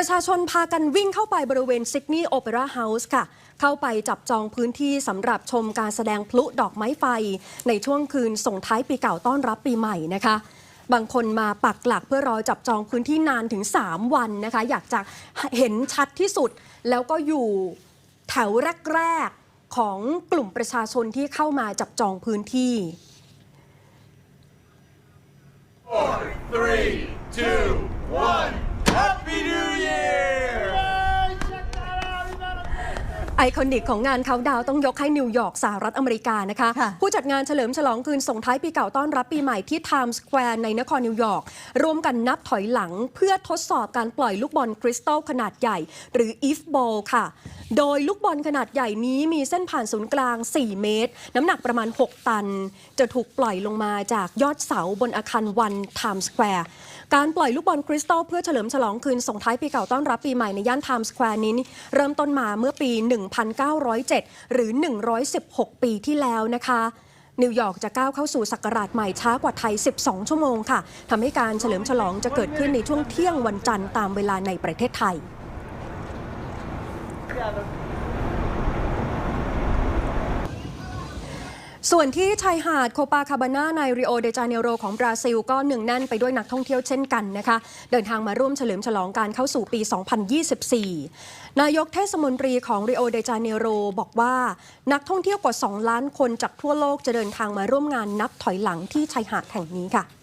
ประชาชนพากันวิ่งเข้าไปบริเวณซิดนีย์โอเปร่าเฮาส์ค่ะ เข้าไปจับจองพื้นที่สำหรับชมการแสดงพลุดอกไม้ไฟ ในช่วงคืนส่งท้ายปีเก่าต้อนรับปีใหม่นะคะ บางคนมาปักหลักเพื่อรอจับจองพื้นที่นานถึง 3 วันนะคะ อยากจะเห็นชัดที่สุด แล้วก็อยู่แถวแรกๆของกลุ่มประชาชนที่เข้ามาจับจองพื้นที่ three, two, one. ไอคอนิกของงานเขาดาวน์ต้องยกให้นิวยอร์กสหรัฐอเมริกานะคะค่ะผู้จัดงานเฉลิมฉลองคืนส่งท้ายปีเก่าต้อนรับปีใหม่ที่ไทม์สแควร์ในนครนิวยอร์กร่วมกันนับถอยหลังเพื่อทดสอบการปล่อยลูกบอลคริสตัลขนาดใหญ่ หรืออีฟบอลค่ะ โดยลูกบอลขนาดใหญ่นี้มีเส้นผ่านศูนย์กลาง 4 เมตร น้ำหนักประมาณ 6 ตัน จะถูกปล่อยลงมาจากยอดเสาบนอาคารวันไทม์สแควร์การปล่อยลูกบอลคริสตัลเพื่อเฉลิมฉลองคืนส่งท้ายปีเก่าต้อนรับปีใหม่ในย่านไทม์สแควร์นี้เริ่มต้นมาเมื่อปี 1907 หรือ 116 ปีที่แล้วนะคะนิวยอร์กจะก้าวเข้าสู่ศักราชใหม่ช้ากว่าไทย 12 ชั่วโมงค่ะ ทำให้การเฉลิมฉลองจะเกิดขึ้นในช่วงเที่ยงวันจันทร์ตามเวลาในประเทศไทย ส่วนที่ชายหาดโคปาคาบาน่าในริโอเดจาเนโรของบราซิล ก็หนึ่งแน่นไปด้วยนักท่องเที่ยวเช่นกันนะคะ เดินทางมาร่วมเฉลิมฉลองการเข้าสู่ปี 2024 นายกเทศมนตรีของริโอเดจาเนโรบอกว่า นักท่องเที่ยวกว่า 2 ล้านคนจากทั่วโลกจะเดินทางมาร่วมงานนับถอยหลังที่ชายหาดแห่งนี้ค่ะ